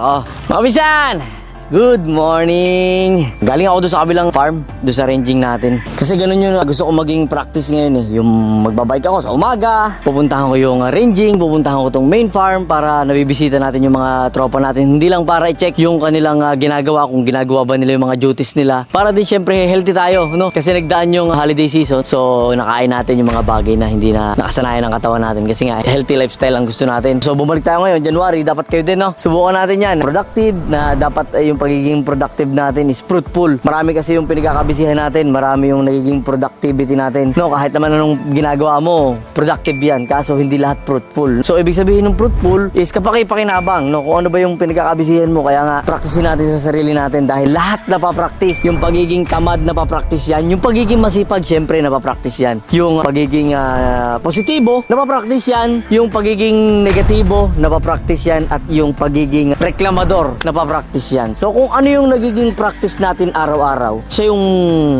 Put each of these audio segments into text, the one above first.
nako. Mga! Good morning! Galing ako doon sa kabilang farm, doon sa ranging natin. Kasi ganun yun, gusto ko maging practice ngayon eh. Yung magbabike ako sa umaga, pupuntahan ko yung uh, ranging, pupuntahan ko tong main farm para nabibisita natin yung mga tropa natin. Hindi lang para i-check yung kanilang uh, ginagawa, kung ginagawa ba nila yung mga duties nila. Para din syempre healthy tayo, no? Kasi nagdaan yung holiday season, so nakain natin yung mga bagay na hindi na nakasanayan ng katawan natin. Kasi nga, healthy lifestyle ang gusto natin. So bumalik tayo ngayon, January, dapat kayo din, no? Subukan natin yan. Productive, na dapat eh, yung pagiging productive natin is fruitful. Marami kasi yung pinagkakabisihan natin, marami yung nagiging productivity natin. No, kahit naman anong ginagawa mo, productive yan. Kaso hindi lahat fruitful. So ibig sabihin ng fruitful is kapaki-pakinabang, no? Kung ano ba yung pinagkakabisihan mo, kaya nga practicein natin sa sarili natin dahil lahat napapractice. Yung pagiging tamad napapractice yan, yung pagiging masipag, syempre napapractice yan. Yung pagiging ah, positibo, napapractice yan. Yung pagiging negatibo, napapractice yan. At yung pagiging reklamador, napapractice yan. So kung ano yung nagiging practice natin araw-araw, siya yung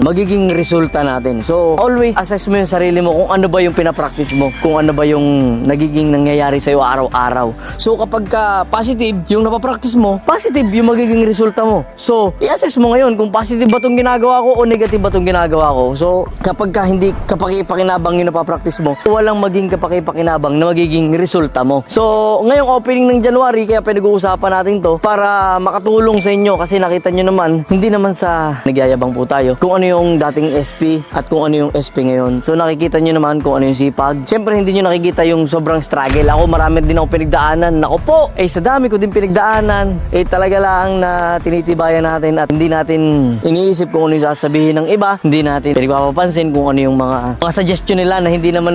magiging resulta natin. So always assess mo yung sarili mo kung ano ba yung pinapractice mo, kung ano ba yung nagiging nangyayari sa'yo araw-araw. So kapag ka positive, yung napapractice mo, positive yung magiging resulta mo. So i-assess mo ngayon kung positive ba itong ginagawa ko o negative ba itong ginagawa ko. So kapag ka hindi kapaki-pakinabang yung napapractice mo, walang maging kapaki-pakinabang na magiging resulta mo. So ngayong opening ng January, kaya pinag-uusapan natin to para makatulong sa inyo kasi nakita nyo naman, hindi naman sa nagyayabang po tayo kung ano yung dating SP at kung ano yung SP ngayon. So nakikita nyo naman kung ano yung sipag. Siyempre hindi nyo nakikita yung sobrang struggle. Ako marami din ako pinagdaanan. Nako po, eh sa dami ko din pinagdaanan. Eh talaga lang na tinitibayan natin at hindi natin iniisip kung ano yung sasabihin ng iba. Hindi natin pinagpapapansin kung ano yung mga, mga suggestion nila na hindi naman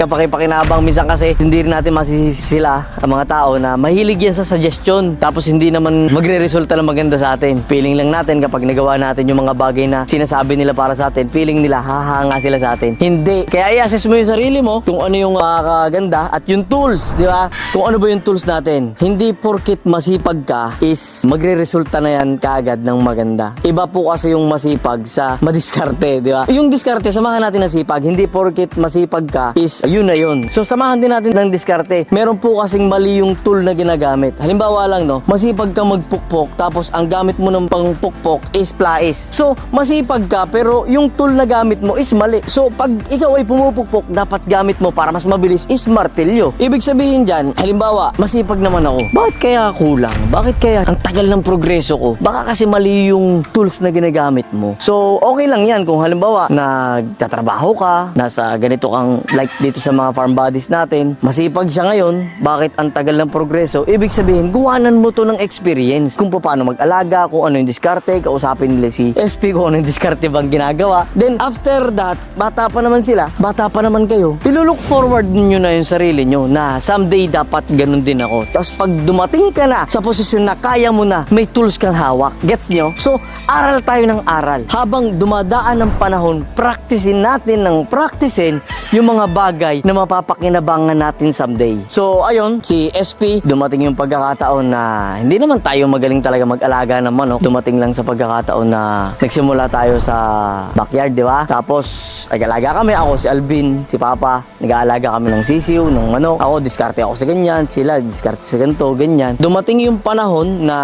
kapaki-pakinabang. Minsan kasi hindi rin natin masisisi sila ang mga tao na mahilig yan sa suggestion. Tapos hindi naman magre-resulta ng maganda sa atin. Feeling lang natin kapag nagawa natin yung mga bagay na sinasabi nila para sa atin, feeling nila hahanga sila sa atin. Hindi. Kaya i-assess mo yung sarili mo kung ano yung makakaganda at yung tools, di ba? Kung ano ba yung tools natin. Hindi porkit masipag ka is magre-resulta na yan kaagad ng maganda. Iba po kasi yung masipag sa madiskarte, di ba? Yung diskarte, samahan natin ng sipag. Hindi porkit masipag ka is yun na yun. So samahan din natin ng diskarte. Meron po kasing mali yung tool na ginagamit. Halimbawa lang, no? Masipag ka magpukpok tapos ang gamit mo ng pangpukpok is plais. So, masipag ka pero yung tool na gamit mo is mali. So, pag ikaw ay pumupukpok, dapat gamit mo para mas mabilis is martilyo. Ibig sabihin dyan, halimbawa, masipag naman ako. Bakit kaya kulang? Bakit kaya ang tagal ng progreso ko? Baka kasi mali yung tools na ginagamit mo. So, okay lang yan kung halimbawa, nagtatrabaho ka, nasa ganito kang, like dito sa mga farm bodies natin, masipag siya ngayon, bakit ang tagal ng progreso? Ibig sabihin, guwanan mo to ng experience kung paano mag-alaga, kung ano yung diskarte, kausapin nila si SP kung ano yung diskarte bang ginagawa. Then after that, bata pa naman sila, bata pa naman kayo, ilulook forward ninyo na yung sarili nyo na someday dapat ganun din ako. Tapos pag dumating ka na sa posisyon na kaya mo na, may tools kang hawak. Gets nyo? So, aral tayo ng aral. Habang dumadaan ng panahon, practicein natin ng practicein yung mga bagay na mapapakinabangan natin someday. So, ayun, si SP, dumating yung pagkakataon na hindi naman tayo magaling talaga mag-alaga ng manok. Dumating lang sa pagkakataon na nagsimula tayo sa backyard, di ba? Tapos, nag-alaga kami. Ako, si Alvin, si Papa. Nag-aalaga kami ng sisiw, ng manok. Ako, diskarte ako sa ganyan. Sila, diskarte sa ganito, ganyan. Dumating yung panahon na,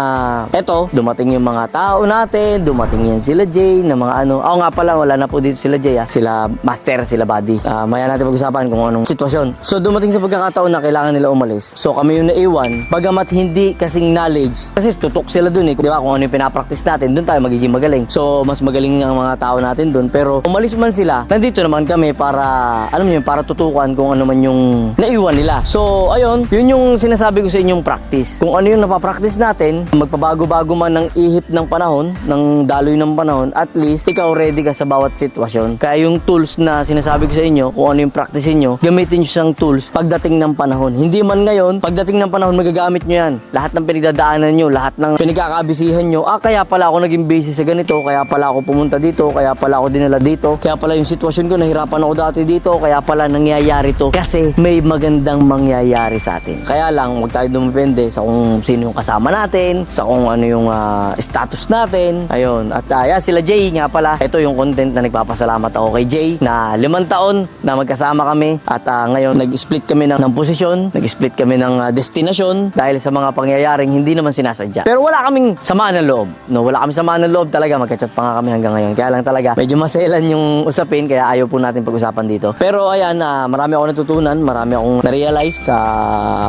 eto, dumating yung mga tao natin. Dumating yan sila Jay, na mga ano. Ako nga pala, wala na po dito sila Jay, ah. Sila Master, sila Buddy. Ah, maya natin pag-usapan kung anong sitwasyon. So, dumating sa pagkakataon na kailangan nila umalis. So, kami yung naiwan. Bagamat hindi kasing knowledge. Kasi tutok sila dun eh. Di ba? Kung ano yung pinapractice natin, dun tayo magiging magaling. So, mas magaling ang mga tao natin dun. Pero, umalis man sila, nandito naman kami para, alam niyo para tutukan kung ano man yung naiwan nila. So, ayun, yun yung sinasabi ko sa inyong practice. Kung ano yung napapractice natin, magpabago-bago man ng ihip ng panahon, ng daloy ng panahon, at least, ikaw ready ka sa bawat sitwasyon. Kaya yung tools na sinasabi ko sa inyo, kung ano yung practice nyo, gamitin nyo siyang tools pagdating ng panahon. Hindi man ngayon, pagdating ng panahon, magagamit nyo yan. Lahat ng pinagdadaanan nyo, lahat ng maabisihan nyo, ah, kaya pala ako naging busy sa ganito, kaya pala ako pumunta dito, kaya pala ako dinala dito, kaya pala yung sitwasyon ko, nahirapan ako dati dito, kaya pala nangyayari to. Kasi may magandang mangyayari sa atin. Kaya lang, huwag tayo dumipende sa kung sino yung kasama natin, sa kung ano yung ah, status natin. Ayun. At uh, yeah, sila Jay nga pala. Ito yung content na nagpapasalamat ako kay Jay na limang taon na magkasama kami. At ah, ngayon, nag-split kami ng, ng posisyon, nag-split kami ng ah, destinasyon dahil sa mga pangyayaring hindi naman sinasadya. Pero wala kaming samaan ng loob. No, wala kaming samaan ng loob talaga. Magka-chat pa nga kami hanggang ngayon. Kaya lang talaga, medyo maselan yung usapin kaya ayaw po natin pag-usapan dito. Pero ayan, ah, marami ako natutunan, marami akong na-realize sa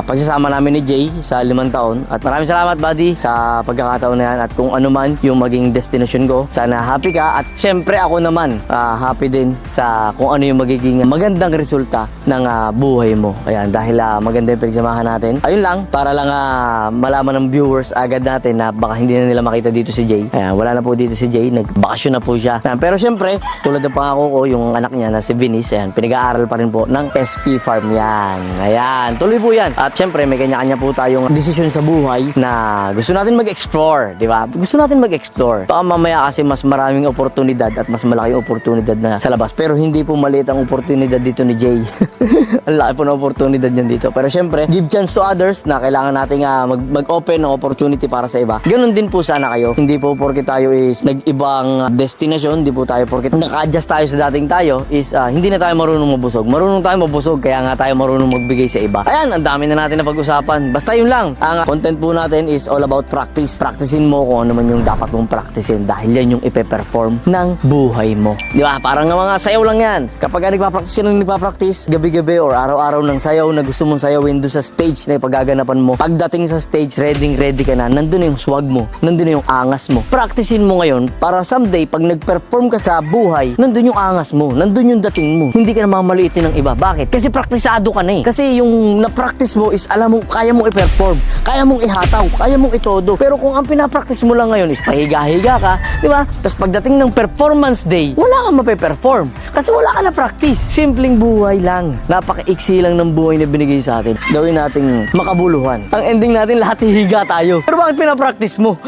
pagsasama namin ni Jay sa limang taon. At maraming salamat, buddy, sa pagkakataon na yan at kung ano man yung maging destination ko. Sana happy ka at syempre ako naman ah, happy din sa kung ano yung magiging magandang resulta ng ah, buhay mo. Ayan, dahil ah, maganda yung pinagsamahan natin. Ayun lang, para lang ah, malaman ng viewers agad natin na baka hindi na nila makita dito si Jay. Ayan, wala na po dito si Jay, nagbakasyon na po siya. Ayan, pero syempre, tulad ng pangako ko, yung anak niya na si Venice, ayan, pinag-aaral pa rin po ng SP Farm yan. Ayan, tuloy po yan. At syempre, may kanya-kanya po tayong desisyon sa buhay na gusto natin mag-explore, di ba? Gusto natin mag-explore. Baka mamaya kasi mas maraming oportunidad at mas malaki oportunidad na sa labas. Pero hindi po maliit ang oportunidad dito ni Jay. ang laki po ng oportunidad niyan dito. Pero syempre, give chance to others na kailangan nating ah, mag- mag-open ng opportunity para sa iba. Ganun din po sana kayo. Hindi po porke tayo is nag-ibang destination, hindi po tayo porke naka-adjust tayo sa dating tayo is ah, hindi na tayo marunong mabusog. Marunong tayo mabusog kaya nga tayo marunong magbigay sa iba. Ayan, ang dami na natin na pag-usapan. Basta yun lang. Ang ah, content po natin is all about practice. Practicein mo kung ano man yung dapat mong practicein dahil yan yung ipe-perform ng buhay mo. Di ba? Parang nga mga sayaw lang yan. Kapag ka nagpa-practice ka nang nagpa-practice, gabi-gabi or araw-araw ng sayaw na gusto mong sayawin doon sa stage na ipagaganapan mo. Pagdating sa stage, ready ready ka na. Nandun na yung swag mo. Nandun na yung angas mo. Practicein mo ngayon para someday pag nag-perform ka sa buhay, nandun yung angas mo. Nandun yung dating mo. Hindi ka na mamaliitin ng iba. Bakit? Kasi praktisado ka na eh. Kasi yung na-practice mo is alam mo, kaya mong i-perform. Kaya mong ihataw. Kaya mong itodo. Pero kung ang pinapractice mo lang ngayon is pahiga-higa ka, di ba? Tapos pagdating ng performance day, wala kang mape-perform. Kasi wala ka na practice. Simpleng buhay lang. Napaka-iksi lang ng buhay na binigay sa atin. Gawin nating makabuluhan. Ang ending natin lahat hihiga tayo. Pero bakit pinapractice mo?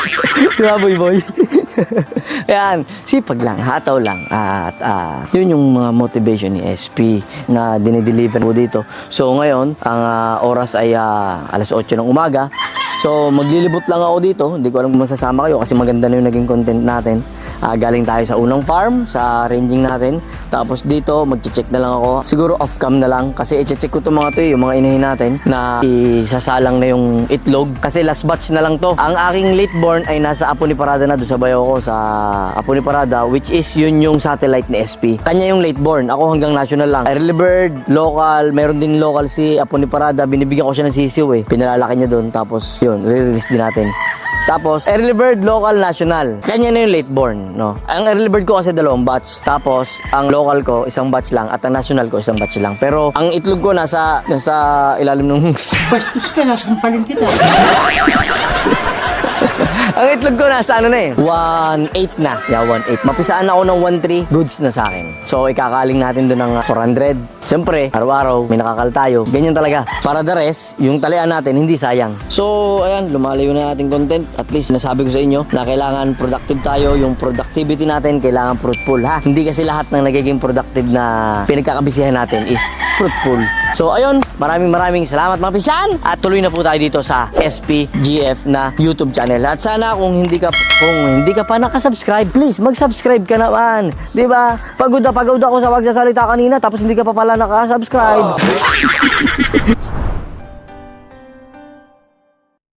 di boy boy? Ayan, sipag lang, hataw lang. At ah, yun yung mga motivation ni SP na dinideliver po dito. So ngayon, ang ah, oras ay ah, alas 8 ng umaga. So maglilibot lang ako dito. Hindi ko alam kung masasama kayo kasi maganda na yung naging content natin. Ah, galing tayo sa unang farm, sa ranging natin. Tapos dito, magche-check na lang ako. Siguro off-cam na lang kasi i-check ko itong mga to, eh, yung mga inahin natin na isasalang na yung itlog. Kasi last batch na lang to. Ang aking late born ay nasa Apo ni Parada na doon sa bayo ko sa Apo ni Parada which is yun yung satellite ni SP. Kanya yung late born. Ako hanggang national lang. Early bird, local, meron din local si Apo ni Parada. Binibigyan ko siya ng sisiw eh. Pinalalaki niya doon. Tapos yun, re-release din natin. Tapos, early bird, local, national. Kanya na yung late born, no? Ang early bird ko kasi dalawang batch. Tapos, ang local ko, isang batch lang. At ang national ko, isang batch lang. Pero, ang itlog ko nasa, nasa ilalim nung... Bastos ka, sasampalin kita. ang itlog ko nasa ano na eh. 1.8 na. Yeah, 1.8. Mapisaan ako ng 1.3. Goods na sa akin. So, ikakaling natin doon ng 400. Siyempre, araw-araw, may nakakal tayo. Ganyan talaga. Para the rest, yung talian natin, hindi sayang. So, ayan, lumalayo na ating content. At least, nasabi ko sa inyo na kailangan productive tayo. Yung productivity natin, kailangan fruitful, ha? Hindi kasi lahat ng nagiging productive na pinagkakabisihan natin is fruitful. So, ayun, maraming maraming salamat mga pisan. At tuloy na po tayo dito sa SPGF na YouTube channel. At sana kung hindi ka kung hindi ka pa nakasubscribe, please mag-subscribe ka naman. 'Di ba? Pagod na pagod ako sa pagsasalita kanina tapos hindi ka pa pala nakasubscribe.